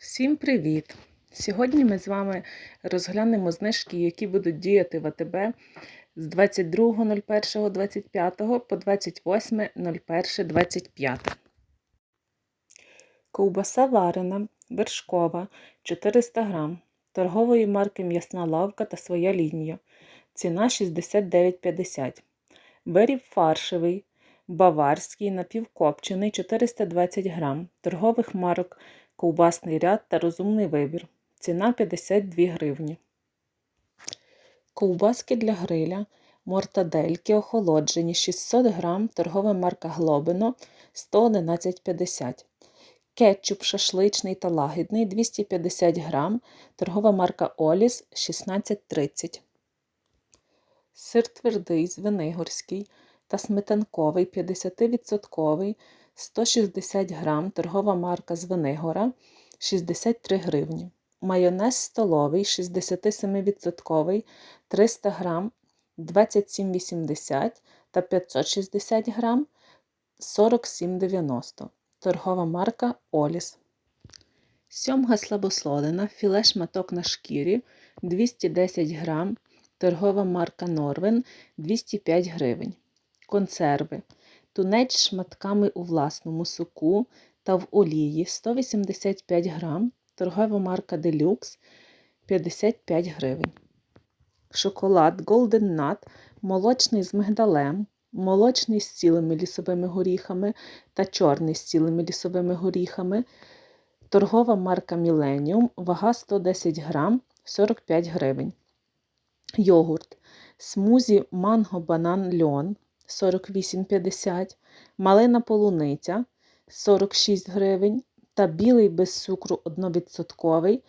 Всім привіт! Сьогодні ми з вами розглянемо знижки, які будуть діяти в АТБ з 22.01.25 по 28.01.25. Ковбаса варена, вершкова 400 г, торгової марки М'ясна лавка та своя лінія. Ціна 69,50. Виріб фаршевий, баварський, напівкопчений 420 г, торгових марок ковбасний ряд та розумний вибір. Ціна 52 гривні. Ковбаски для гриля, мортадельки охолоджені 600 г, торгова марка Глобино 111,50 Кетчуп шашличний та лагідний 250 г, торгова марка Оліс 16,30 Сир твердий звенигорський та сметанковий 50% 160 грам, торгова марка Звенигора 63 гривні. Майонез столовий 67% 300 грам 27,80 та 560 грам 47,90. Торгова марка Оліс. Сьомга слабослодена, філе шматок на шкірі 210 грам, торгова марка Норвен 205 гривень. Консерви. Тунець шматками у власному соку та в олії 185 грам, торгова марка Deluxe 55 гривень. Шоколад Golden Nut молочний з мигдалем, молочний з цілими лісовими горіхами та чорний з цілими лісовими горіхами. Торгова марка Millennium, вага 110 грам 45 гривень. Йогурт. Смузі манго банан льон 48,50, малина полуниця 46 гривень та білий без цукру 1%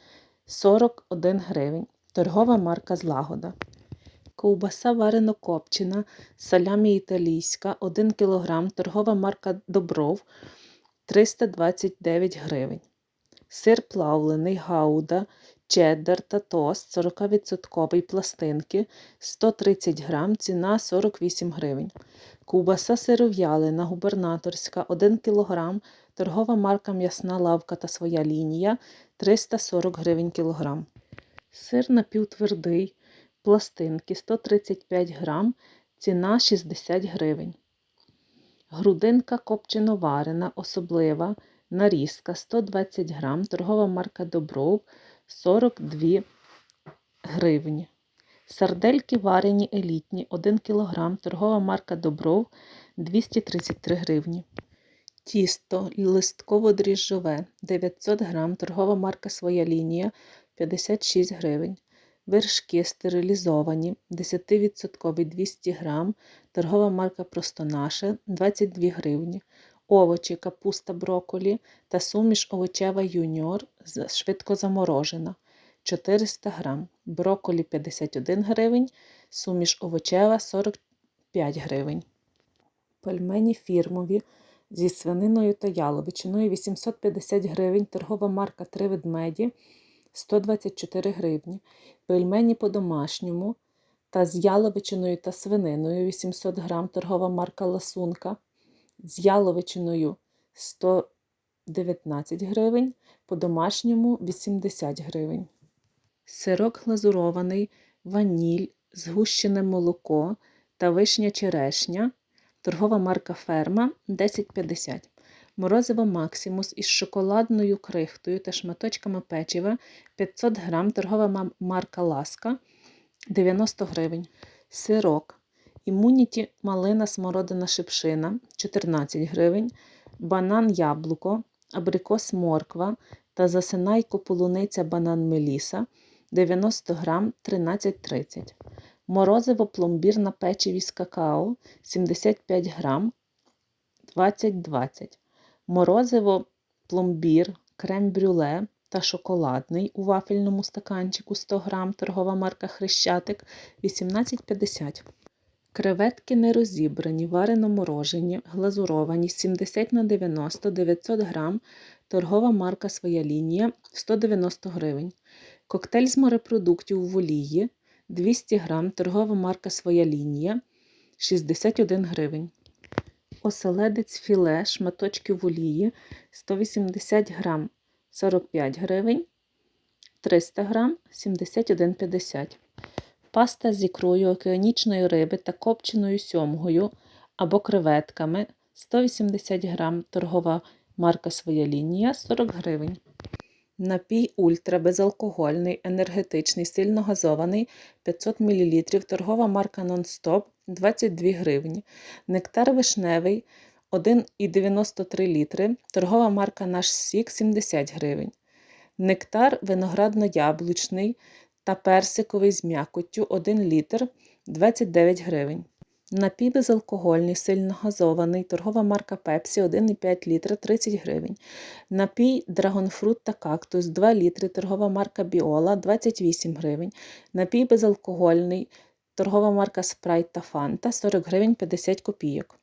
41 гривень. Торгова марка Злагода. Ковбаса варено копчена, салямі італійська 1 кг, торгова марка Добров 329 гривень. Сир плавлений Гауда, чеддер та тост 40% пластинки 130 грам, ціна 48 гривень. Ковбаса сиров'ялина губернаторська 1 кг, торгова марка М'ясна лавка та своя лінія 340 гривень кілограм. Сир напівтвердий, пластинки 135 грам, ціна 60 гривень. Грудинка копчено-варена, особлива, нарізка 120 грам, торгова марка Добров 42 гривні. Сардельки варені елітні 1 кг, торгова марка Добров 233 гривні. Тісто листково-дріжджове 900 г, торгова марка Своя лінія 56 гривень. Вершки стерилізовані 10% 200 г, торгова марка Просто наше 22 гривні. Овочі, капуста брокколі та суміш овочева юніор швидко заморожена 400 г, брокколі 51 гривень, суміш овочева 45 гривень. Пельмені фірмові зі свининою та яловичиною 850 гривень, торгова марка 3 ведмеді 124 гривні. Пельмені по-домашньому та з яловичиною та свининою 800 грам, торгова марка Ласунка. З яловичиною 119 гривень, по-домашньому 80 гривень. Сирок глазурований, ваніль, згущене молоко та вишня черешня. Торгова марка Ферма 10,50. Морозиво Максимус із шоколадною крихтою та шматочками печива 500 грам, торгова марка Ласка 90 гривень. Сирок. Імуніті малина смородина шипшина 14 гривень. Банан яблуко, абрикос морква та засинайко полуниця банан меліса 90 грам 13,30 Морозиво пломбір на печиві з какао 75 грам 20,20 Морозиво пломбір, крем-брюле та шоколадний у вафельному стаканчику 100 грам, торгова марка Хрещатик 18,50 Креветки нерозібрані, варено морожені, глазуровані 70 на 90 900 грам, торгова марка Своя лінія 190 гривень. Коктейль з морепродуктів в олії 200 грам, торгова марка Своя лінія 61 гривень. Оселедець філе, шматочки в олії 180 грам, 45 гривень, 300 грам 71,50. Паста з ікрою океанічної риби та копченою сьомгою або креветками 180 грам, торгова марка Своя лінія 40 гривень. Напій ультра безалкогольний, енергетичний, сильно газований 500 мл, торгова марка Нон-Стоп 22 гривні. Нектар вишневий 1,93 літри, торгова марка Наш Сік 70 гривень. Нектар виноградно-яблучний та персиковий з м'якоттю 1 літр 29 гривень. Напій безалкогольний, сильно газований, торгова марка Пепсі 1,5 літра 30 гривень. Напій драгонфрут та кактус 2 літри, торгова марка Біола 28 гривень. Напій безалкогольний, торгова марка Спрайт та Фанта 40 гривень 50 копійок.